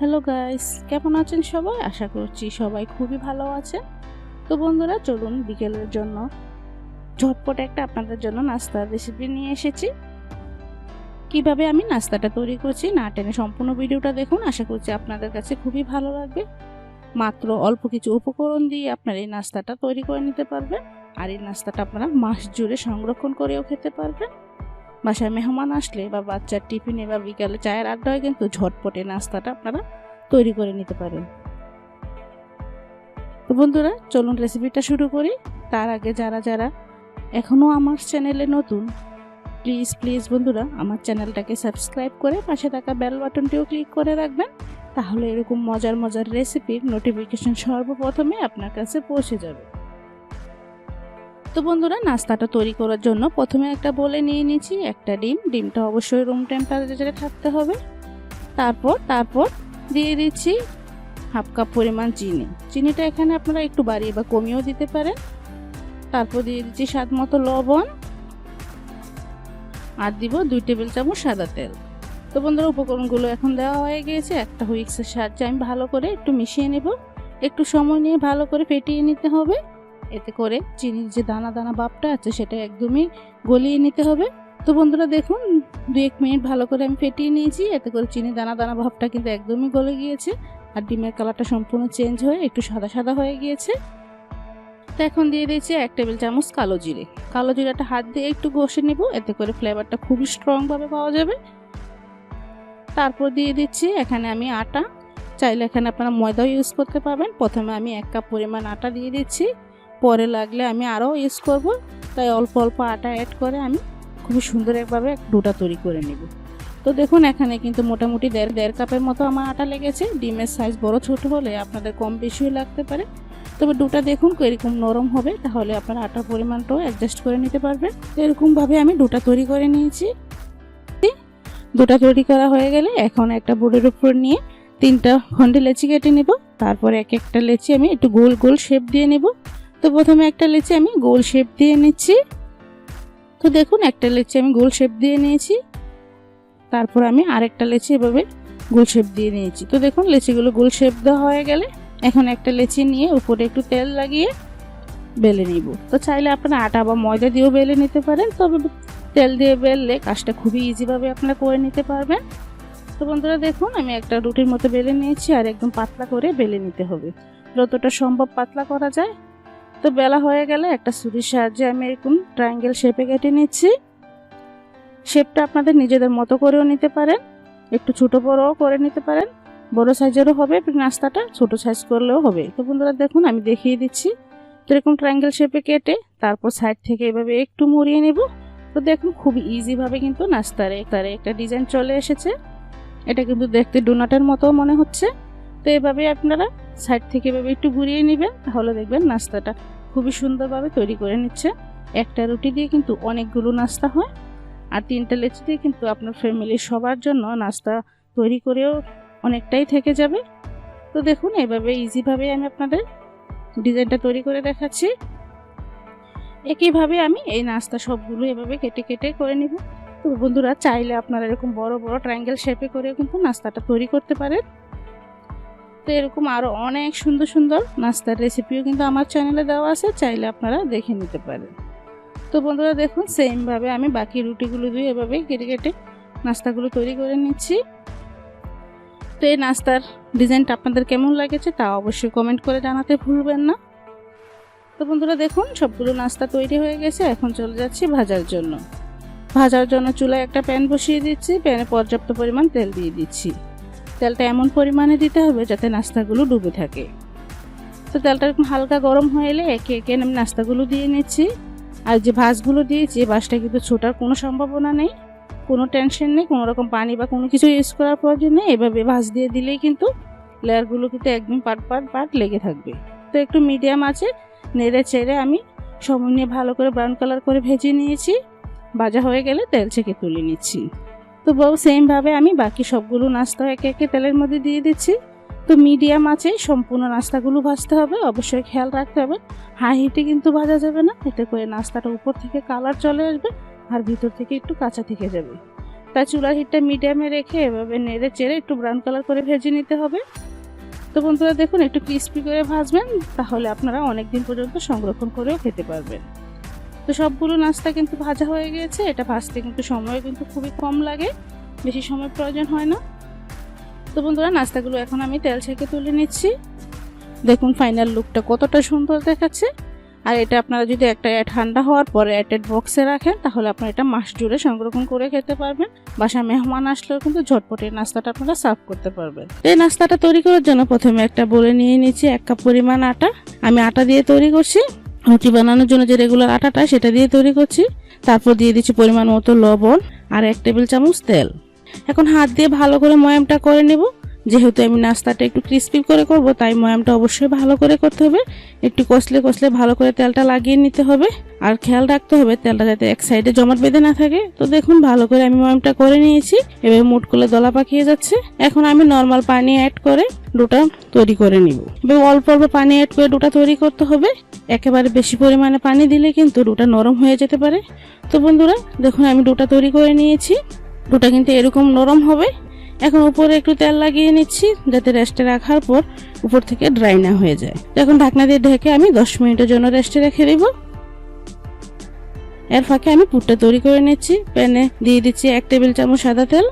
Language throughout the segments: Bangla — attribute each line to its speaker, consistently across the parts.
Speaker 1: হ্যালো গাইস কেমন আছেন সবাই? আশা করছি সবাই খুবই ভালো আছেন। তো বন্ধুরা, চলুন বিকেলের জন্য ঝটপট একটা আপনাদের জন্য নাস্তার রেসিপি নিয়ে এসেছি। কীভাবে আমি নাস্তাটা তৈরি করছি না টেনে সম্পূর্ণ ভিডিওটা দেখুন। আশা করছি আপনাদের কাছে খুবই ভালো লাগবে। মাত্র অল্প কিছু উপকরণ দিয়ে আপনার এই নাস্তাটা তৈরি করে নিতে পারবেন। আর এই নাস্তাটা আপনারা মাস জুড়ে সংরক্ষণ করেও খেতে পারবেন। বাসায় মেহমান আসলে বা বাচ্চার টিফিনে বা বিকালে চায়ের আড্ডায় কিন্তু ঝটপটে নাস্তাটা আপনারা তৈরি করে নিতে পারেন। তো বন্ধুরা, চলুন রেসিপিটা শুরু করি। তার আগে যারা যারা এখনও আমার চ্যানেলে নতুন প্লিজ প্লিজ বন্ধুরা, আমার চ্যানেলটাকে সাবস্ক্রাইব করে পাশে থাকা বেল বাটনটিও ক্লিক করে রাখবেন। তাহলে এরকম মজার মজার রেসিপির নোটিফিকেশন সর্বপ্রথমে আপনার কাছে পৌঁছে যাবে। তো বন্ধুরা, নাস্তাটা তৈরি করার জন্য প্রথমে একটা বলে নিয়ে নিয়েছি একটা ডিম। ডিমটা অবশ্যই রুম টেম্পারেচারে থাকতে হবে। তারপর তারপর দিয়ে দিচ্ছি হাফ কাপ পরিমাণ চিনি। চিনিটা এখানে আপনারা একটু বাড়িয়ে বা কমিয়েও দিতে পারেন। তারপর দিয়ে দিচ্ছি স্বাদ মতো লবণ। আর দিব দুই টেবিল চামচ সাদা তেল। তো বন্ধুরা, উপকরণগুলো এখন দেওয়া হয়ে গিয়েছে। একটা হুইক্সের সাহায্যে আমি ভালো করে একটু মিশিয়ে নেব। একটু সময় নিয়ে ভালো করে ফেটিয়ে নিতে হবে। এতে করে চিনির যে দানা দানা ভাবটা আছে সেটা একদমই গলিয়ে নিতে হবে। তো বন্ধুরা দেখুন দু এক মিনিট ভালো করে আমি ফেটিয়ে নিয়েছি, এতে করে চিনি দানা দানা ভাবটা কিন্তু একদমই গলে গিয়েছে আর ডিমের কালারটা সম্পূর্ণ চেঞ্জ হয়ে একটু সাদা সাদা হয়ে গিয়েছে। তো এখন দিয়ে দিয়েছি এক টেবিল চামচ কালো জিরে। কালো জিরাটা হাত দিয়ে একটু ঘষে নেব, এতে করে ফ্লেভারটা খুবই স্ট্রংভাবে পাওয়া যাবে। তারপর দিয়ে দিচ্ছি এখানে আমি আটা। চাইলে এখানে আপনারা ময়দাও ইউজ করতে পারবেন। প্রথমে আমি এক কাপ পরিমাণ আটা দিয়ে দিচ্ছি। পরে লাগলে আমি আরও ইউজ করব। তাই অল্প অল্প আটা অ্যাড করে আমি খুবই সুন্দর একভাবে ডোটা তৈরি করে নেব। তো দেখুন, এখানে কিন্তু মোটামুটি দেড় দেড় কাপের মতো আমার আটা লেগেছে। ডিমের সাইজ বড় ছোট হলে আপনাদের কম বেশিও লাগতে পারে। তবে ডোটা দেখুন এরকম নরম হবে, তাহলে আপনার আটার পরিমাণটাও অ্যাডজাস্ট করে নিতে পারবেন। এরকমভাবে আমি ডোটা তৈরি করে নিয়েছি। ডোটা তৈরি করা হয়ে গেলে এখন একটা বোর্ডের উপর নিয়ে তিনটা খন্ডে লেচি কেটে নেব। তারপরে এক একটা লেচি আমি একটু গোল গোল শেপ দিয়ে নেব। তো প্রথমে একটা লেচি আমি গোল শেপ দিয়ে নিচ্ছি। তো দেখুন, একটা লেচি আমি গোল শেপ দিয়ে নিয়েছি। তারপর আমি আরেকটা লেচি এভাবে গোল শেপ দিয়ে নিয়েছি। তো দেখুন, লেচিগুলো গোল শেপ দেওয়া হয়ে গেলে এখন একটা লেচি নিয়ে উপরে একটু তেল লাগিয়ে বেলে নিব। তো চাইলে আপনারা আটা বা ময়দা দিয়েও বেলে নিতে পারেন, তবে তেল দিয়ে বেললে কাজটা খুবই ইজিভাবে আপনারা করে নিতে পারবেন। তো বন্ধুরা, দেখুন, আমি একটা রুটির মতো বেলে নিয়েছি আর একদম পাতলা করে বেলে নিতে হবে। যতটা সম্ভব পাতলা করা যায়। তো বেলা হয়ে গেলে একটা ছুরির সাহায্যে আমি এরকম ট্রায়াঙ্গেল শেপে কেটে নিচ্ছি। শেপটা আপনাদের নিজেদের মতো করেও নিতে পারেন, একটু ছোট বড়ও করে নিতে পারেন। বড় সাইজেরও হবে নাস্তাটা ছোট সাইজ করলেও হবে। তো বন্ধুরা দেখুন, আমি দেখিয়ে দিচ্ছি। তো এরকম ট্রায়াঙ্গেল শেপে কেটে তারপর সাইড থেকে এভাবে একটু মুড়িয়ে নেব। তো দেখুন, খুব ইজিভাবে কিন্তু নাস্তারে তারে একটা ডিজাইন চলে এসেছে। এটা কিন্তু দেখতে ডোনাটের মতো মনে হচ্ছে। তো এভাবে আপনারা সাইড থেকে এভাবে একটু ঘুরিয়ে নেবেন, তাহলে দেখবেন নাস্তাটা খুবই সুন্দরভাবে তৈরি করে নিচ্ছে। একটা রুটি দিয়ে কিন্তু অনেকগুলো নাস্তা হয় আর তিনটা লেচি দিয়ে কিন্তু আপনার ফ্যামিলির সবার জন্য নাস্তা তৈরি করেও অনেকটাই থেকে যাবে। তো দেখুন, এভাবে ইজিভাবে আমি আপনাদের ডিজাইনটা তৈরি করে দেখাচ্ছি। একইভাবে আমি এই নাস্তা সবগুলো এভাবে কেটে কেটে করে নিব। তো বন্ধুরা, চাইলে আপনারা এরকম বড় বড় ট্রায়াঙ্গেল শেপে করে কিন্তু নাস্তাটা তৈরি করতে পারেন। তো এরকম আরও অনেক সুন্দর সুন্দর নাস্তার রেসিপিও কিন্তু আমার চ্যানেলে দেওয়া আছে, চাইলে আপনারা দেখে নিতে পারেন। তো বন্ধুরা দেখুন সেমভাবে আমি বাকি রুটিগুলো দিয়ে এভাবে কেটে কেটে নাস্তাগুলো তৈরি করে নিচ্ছি। তো এই নাস্তার ডিজাইনটা আপনাদের কেমন লাগেছে তা অবশ্যই কমেন্ট করে জানাতে ভুলবেন না। তো বন্ধুরা দেখুন, সবগুলো নাস্তা তৈরি হয়ে গেছে, এখন চলে যাচ্ছি ভাজার জন্য। ভাজার জন্য চুলায় একটা প্যান বসিয়ে দিচ্ছি প্যানে পর্যাপ্ত পরিমাণ তেল দিয়ে দিচ্ছি। তেলটা এমন পরিমাণে দিতে হবে যাতে নাস্তাগুলো ডুবে থাকে। তো তেলটা এরকম হালকা গরম হয়ে এলে একে একে আমি নাস্তাগুলো দিয়ে নিচ্ছি। আর যে ভাজগুলো দিয়েছি বাসটা কিন্তু ছোটার কোনো সম্ভাবনা নেই, কোনো টেনশন নেই, কোনো রকম পানি বা কোনো কিছু ইউজ করার প্রয়োজন নেই। এভাবে ভাজ দিয়ে দিলেই কিন্তু লেয়ারগুলো কিন্তু একদম পাট পাট পাট লেগে থাকবে। তো একটু মিডিয়াম আছে, নেড়ে চেড়ে আমি সময় নিয়ে ভালো করে ব্রাউন কালার করে ভেজে নিয়েছি। ভাজা হয়ে গেলে তেল ছেঁকে তুলে নিচ্ছি। তো বউ সেমভাবে আমি, বাকি সবগুলো নাস্তা একে একে তেলের মধ্যে দিয়ে দিচ্ছি। তো মিডিয়াম আছে, সম্পূর্ণ নাস্তাগুলো ভাজতে হবে, অবশ্যই খেয়াল রাখতে হবে। হাই হিটে কিন্তু ভাজা যাবে না, এতে করে নাস্তাটা উপর থেকে কালার চলে আসবে আর ভিতর থেকে একটু কাঁচা থেকে যাবে। তাই চুলার হিটটা মিডিয়ামে রেখে এভাবে নেড়ে চেড়ে একটু ব্রাউন কালার করে ভেজে নিতে হবে। তো বন্ধুরা দেখুন, একটু ক্রিস্পি করে ভাজবেন, তাহলে আপনারা অনেক দিন পর্যন্ত সংরক্ষণ করেও খেতে পারবেন। তো সবগুলো নাস্তা কিন্তু ভাজা হয়ে গিয়েছে এটা ভাজতে কিন্তু সময় কিন্তু খুবই কম লাগে, বেশি সময় প্রয়োজন হয় না। তো বন্ধুরা, নাস্তাগুলো এখন আমি তেল ছেঁকে তুলে নিচ্ছি। দেখুন ফাইনাল লুকটা কতটা সুন্দর দেখাচ্ছে। আর এটা আপনারা যদি একটা ঠান্ডা হওয়ার পরে অ্যাটেড বক্সে রাখেন, তাহলে আপনারা এটা মাস জুড়ে সংরক্ষণ করে খেতে পারবেন। বাসা মেহমান আসলেও কিন্তু ঝটপট এই নাস্তাটা আপনারা সার্ভ করতে পারবেন। এই নাস্তাটা তৈরি করার জন্য প্রথমে একটা বলে নিয়ে নিচ্ছি এক কাপ পরিমাণ আটা। আমি আটা দিয়ে তৈরি করছি। রুটি বানানোর জন্য যে রেগুলার আটাটা সেটা দিয়ে তৈরি করছি। তারপর দিয়ে দিচ্ছি পরিমাণ মতো লবণ আর এক টেবিল চামচ তেল। এখন হাত দিয়ে ভালো করে ময়ামটা করে নেব। যেহেতু আমি নাস্তাটা একটু ক্রিস্পি করে করব, তাই ময়ামটা অবশ্যই ভালো করে করতে হবে। একটু কষলে কষলে ভালো করে তেলটা লাগিয়ে নিতে হবে। আর খেয়াল রাখতে হবে, তেলটা যাতে এক সাইডে জমাট বেঁধে না থাকে। তো দেখুন, ভালো করে আমি ময়ামটা করে নিয়েছি। এবার মুট করলে দলা পাকিয়ে যাচ্ছে। এখন আমি নর্মাল পানি অ্যাড করে ডোটা তৈরি করে নিব। এবার অল্প অল্প পানি অ্যাড করে ডোটা তৈরি করতে হবে। একেবারে বেশি পরিমাণে পানি দিলে কিন্তু ডোটা নরম হয়ে যেতে পারে। তো বন্ধুরা, দেখুন, আমি ডোটা তৈরি করে নিয়েছি। ডোটা কিন্তু এরকম নরম হবে। এখন উপরে একটু তেল লাগিয়ে নিচ্ছি, যাতে রেস্টে রাখার পর উপর থেকে ড্রাই না হয়ে যায়। এখন ঢাকনা দিয়ে ঢেকে আমি দশ মিনিটের জন্য রেস্টে রেখে দেব। এর ফাঁকে আমি পুরটা তৈরি করে নিচ্ছি। প্যানে দিয়ে দিচ্ছি এক টেবিল চামচ সাদা তেল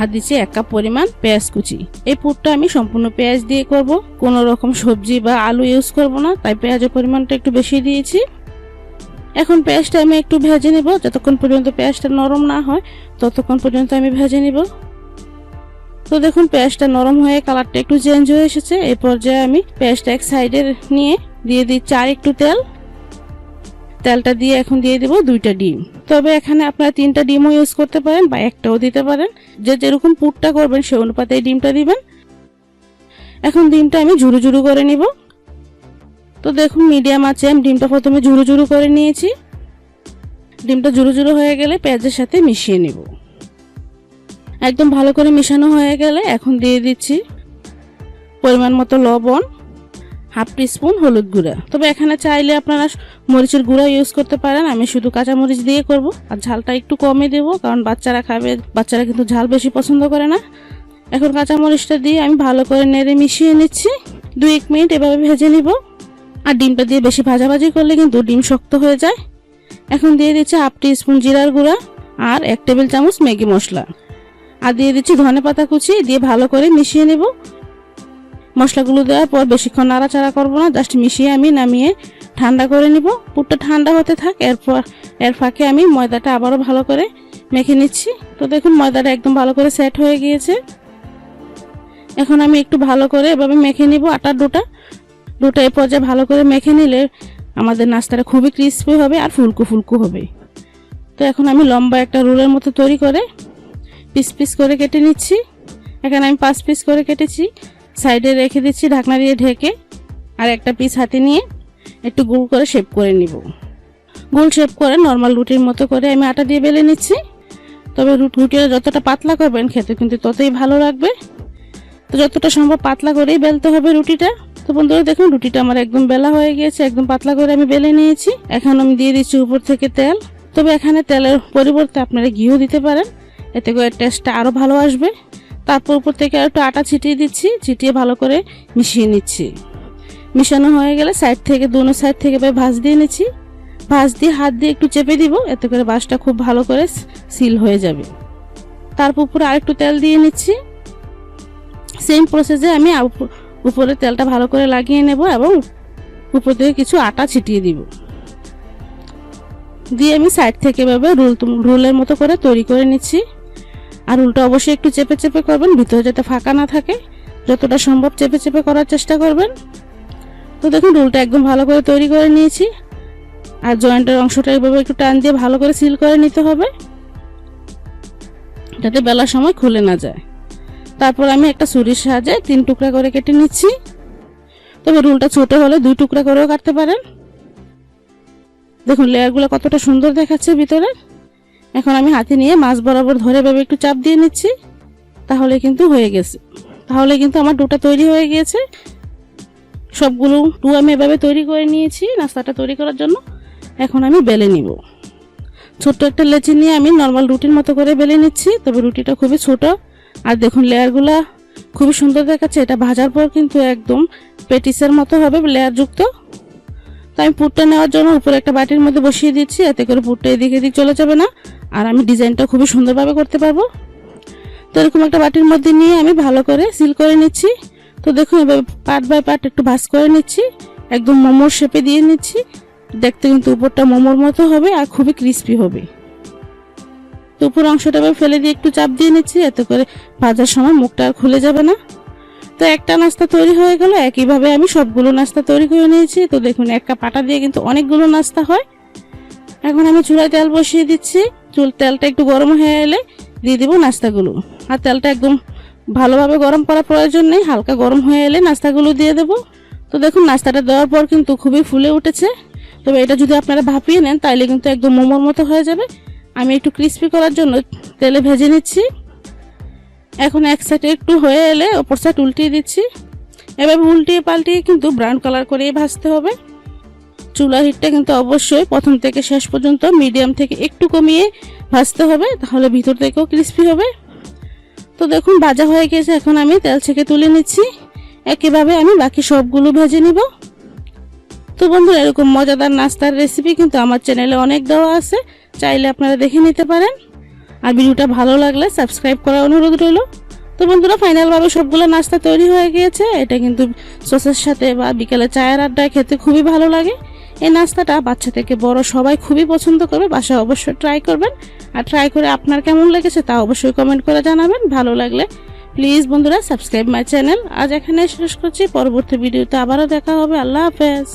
Speaker 1: আর দিচ্ছি এক কাপ পরিমাণ পেঁয়াজ কুচি। এই পুরটা আমি সম্পূর্ণ পেঁয়াজ দিয়ে করব। কোনো রকম সবজি বা আলু ইউজ করব না, তাই পেঁয়াজের পরিমাণটা একটু বেশি দিয়েছি। এখন পেঁয়াজটা আমি একটু ভেজে নেব। যতক্ষণ পর্যন্ত পেঁয়াজটা নরম না হয়, ততক্ষণ পর্যন্ত আমি ভেজে নেব। তো দেখুন, পেঁয়াজটা নরম হয়ে কালারটা একটু চেঞ্জ হয়ে এসেছে। এই পর্যায়ে আমি পেঁয়াজটা এক সাইডে নিয়ে দিয়ে দিই চার একটু তেল। তেলটা দিয়ে এখন দিয়ে দিব দুইটা ডিম। তবে এখানে আপনারা তিনটা ডিমও ইউজ করতে পারেন বা একটাও দিতে পারেন। যে যেরকম পুরটা করবেন, সে অনুপাতে ডিমটা দিবেন। এখন ডিমটা আমি ঝুরু ঝুরু করে নিব। তো দেখুন মিডিয়াম আছে। আমি ডিমটা প্রথমে ঝুরু ঝুরু করে নিয়েছি। ডিমটা ঝুরু ঝুরু হয়ে গেলে পেঁয়াজের সাথে মিশিয়ে নেব। একদম ভালো করে মিশানো হয়ে গেলে এখন দিয়ে দিচ্ছি পরিমাণ মতো লবণ, হাফ স্পুন হলুদ গুঁড়া। তবে এখানে চাইলে আপনারা মরিচের গুঁড়া ইউজ করতে পারেন। আমি শুধু কাঁচা মরিচ দিয়ে করব। আর ঝালটা একটু কমে দেবো, কারণ বাচ্চারা খাবে, বাচ্চারা কিন্তু ঝাল বেশি পছন্দ করে না। এখন কাঁচা মরিচটা দিয়ে আমি ভালো করে নেড়ে মিশিয়ে নিচ্ছি। দুই এক মিনিট এভাবে ভেজে নিব। আর ডিমটা দিয়ে বেশি ভাজাভাজি করলে কিন্তু ডিম শক্ত হয়ে যায়। এখন দিয়ে দিচ্ছি হাফ টি স্পুন জিরার গুঁড়া আর এক টেবিল চামচ ম্যাগি মশলা। আর দিয়ে দিচ্ছি ধনে পাতা কুচি, দিয়ে ভালো করে মিশিয়ে নেব। মশলাগুলো দেওয়ার পর বেশিক্ষণ নাড়াচাড়া করব না, জাস্ট মিশিয়ে আমি নামিয়ে ঠান্ডা করে নিব। পুরটা ঠান্ডা হতে থাক, এরপর এর ফাঁকে আমি ময়দাটা আবারও ভালো করে মেখে নিচ্ছি। তো দেখুন ময়দাটা একদম ভালো করে সেট হয়ে গিয়েছে। এখন আমি একটু ভালো করে এভাবে মেখে নিব আটার ডোটা। ডোটা এই পর্যায়ে ভালো করে মেখে নিলে আমাদের নাস্তাটা খুবই ক্রিস্পি হবে আর ফুলকো ফুলকু হবে। তো এখন আমি লম্বা একটা রোলের মতো তৈরি করে পিস পিস করে কেটে নিচ্ছি। এখানে আমি পাঁচ পিস করে কেটেছি। সাইডে রেখে দিচ্ছি ঢাকনা দিয়ে ঢেকে আর একটা পিস হাতে নিয়ে একটু গোল করে শেপ করে নিব। গোল শেপ করে নর্মাল রুটির মতো করে আমি আটা দিয়ে বেলে নিচ্ছি। তবে রুট- রুটিটা যতটা পাতলা করবেন খেতে কিন্তু ততই ভালো লাগবে। তো যতটা সম্ভব পাতলা করেই বেলতে হবে রুটিটা। তো বন্ধুরা দেখুন, রুটিটা আমার একদম বেলা হয়ে গিয়েছে, একদম পাতলা করে আমি বেলে নিয়েছি। এখন আমি দিয়ে দিচ্ছি উপর থেকে তেল। তবে এখানে তেলের পরিবর্তে আপনারা ঘিও দিতে পারেন, এতে করে টেস্টটা আরও ভালো আসবে। তারপর উপর থেকে আর একটু আটা ছিটিয়ে দিচ্ছি, ছিটিয়ে ভালো করে মিশিয়ে নিচ্ছি। মিশানো হয়ে গেলে সাইড থেকে, দুনো সাইড থেকে ভাঁজ দিয়ে নিচ্ছি। ভাঁজ দিয়ে হাত দিয়ে একটু চেপে দিব, এতে করে বাঁশটা খুব ভালো করে সিল হয়ে যাবে। তারপর উপরে আরেকটু তেল দিয়ে নিচ্ছি। সেম প্রসেসে আমি উপরে তেলটা ভালো করে লাগিয়ে নেব এবং উপর থেকে কিছু আটা ছিটিয়ে দিব। দিয়ে আমি সাইড থেকে এভাবে রুল রুলের মতো করে তৈরি করে নিচ্ছি। আর উল্টো অবশ্যই একটু চেপে চেপে করবেন, ভিতরে যাতে ফাঁকা না থাকে। যতটা সম্ভব চেপে চেপে করার চেষ্টা করবেন। তো দেখুন, রুলটা একদম ভালো করে তৈরি করে নিয়েছি। আর জয়েন্টের অংশটা এভাবে একটু টান দিয়ে ভালো করে সিল করে নিতে হবে। যাতে বেলার সময় খুলে না যায়। তারপর আমি একটা ছুরির সাহায্যে তিন টুকরা করে কেটে নিচ্ছি। তবে রুলটা ছোট হলে দুই টুকরা করেও কাটতে পারেন। দেখুন, লেয়ারগুলো কতটা সুন্দর দেখাচ্ছে ভিতরে। এখন আমি হাতে নিয়ে মাছ বরাবর ধরে ভাবে একটু চাপ দিয়ে নিচ্ছি। তাহলে কিন্তু হয়ে গেছে। তাহলে কিন্তু আমার ডোটা তৈরি হয়ে গিয়েছে। সবগুলো টু আমি এভাবে তৈরি করে নিয়েছি নাস্তাটা তৈরি করার জন্য। এখন আমি বেলে নিব। ছোট্ট একটা লেচি নিয়ে আমি নর্মাল রুটির মতো করে বেলে নিচ্ছি। তবে রুটিটা খুবই ছোট। আর দেখুন লেয়ারগুলা খুবই সুন্দর দেখাচ্ছে। এটা ভাজার পর কিন্তু একদম পেটিসের মতো হবে লেয়ারযুক্ত। তো আমি পুরটা নেওয়ার জন্য উপরে একটা বাটির মধ্যে বসিয়ে দিচ্ছি, এতে করে পুরটা এদিকে এদিক চলে যাবে না। আর আমি ডিজাইনটা খুবই সুন্দরভাবে করতে পারব। তো এরকম একটা বাটির মধ্যে নিয়ে আমি ভালো করে সিল করে নিচ্ছি। তো দেখুন এবার পার্ট বাই পার্ট একটু ভাস করে নিচ্ছি। একদম মোমোর শেপে দিয়ে নিচ্ছি। দেখতে কিন্তু উপরটা মোমোর মতো হবে আর খুবই ক্রিস্পি হবে। উপর অংশটা ফেলে দিয়ে একটু চাপ দিয়ে নিচ্ছি, এত করে ভাজার সময় মুখটা আর খুলে যাবে না। তো একটা নাস্তা তৈরি হয়ে গেল, একইভাবে আমি সবগুলো নাস্তা তৈরি করে নিয়েছি। তো দেখুন, এক কাপ আটা দিয়ে কিন্তু অনেকগুলো নাস্তা হয়। এখন আমি চুলায় তেল বসিয়ে দিচ্ছি। চুল তেলটা একটু গরম হয়ে এলে দিয়ে দিব নাস্তাগুলো। আর তেলটা একদম ভালোভাবে গরম করার প্রয়োজন নেই, হালকা গরম হয়ে এলে নাস্তাগুলো দিয়ে দেব। তো দেখুন, নাস্তাটা দেওয়ার পর কিন্তু খুবই ফুলে উঠেছে। তবে এটা যদি আপনারা ভাপিয়ে নেন, তাইলে কিন্তু একদম মোমোর মতো হয়ে যাবে। আমি একটু ক্রিস্পি করার জন্য তেলে ভেজে নিচ্ছি। এখন এক সাইডে একটু হয়ে এলে ওপর সাইড উল্টিয়ে দিচ্ছি। এবার উল্টিয়ে পাল্টিয়ে কিন্তু ব্রাউন কালার করেই ভাজতে হবে। চুলা হিটটা কিন্তু অবশ্যই প্রথম থেকে শেষ পর্যন্ত মিডিয়াম থেকে একটু কমিয়ে ভাজতে হবে, তাহলে ভিতর থেকেও ক্রিস্পি হবে। তো দেখুন, ভাজা হয়ে গেছে। এখন আমি তেল থেকে তুলে নিচ্ছি। একইভাবে আমি বাকি সবগুলো ভেজে নিব। তো বন্ধুরা, এরকম মজাদার নাস্তার রেসিপি কিন্তু আমার চ্যানেলে অনেক দেওয়া আছে। চাইলে আপনারা দেখে নিতে পারেন। আর ভিডিওটা ভালো লাগলে সাবস্ক্রাইব করার অনুরোধ রইল। তো বন্ধুরা ফাইনালভাবে সবগুলো নাস্তা তৈরি হয়ে গিয়েছে। এটা কিন্তু সসের সাথে বা বিকেলে চায়ের আড্ডায় খেতে খুবই ভালো লাগে। এই নাস্তাটা বাচ্চা থেকে বড় সবাই খুবই পছন্দ করবে। বাসায় অবশ্যই ট্রাই করবেন। আর ট্রাই করে আপনার কেমন লেগেছে তা অবশ্যই কমেন্ট করে জানাবেন। ভালো লাগলে প্লিজ বন্ধুরা সাবস্ক্রাইব মাই চ্যানেল আজ এখানে শেষ করছি। পরবর্তী ভিডিওতে আবারও দেখা হবে। আল্লাহ হাফেজ।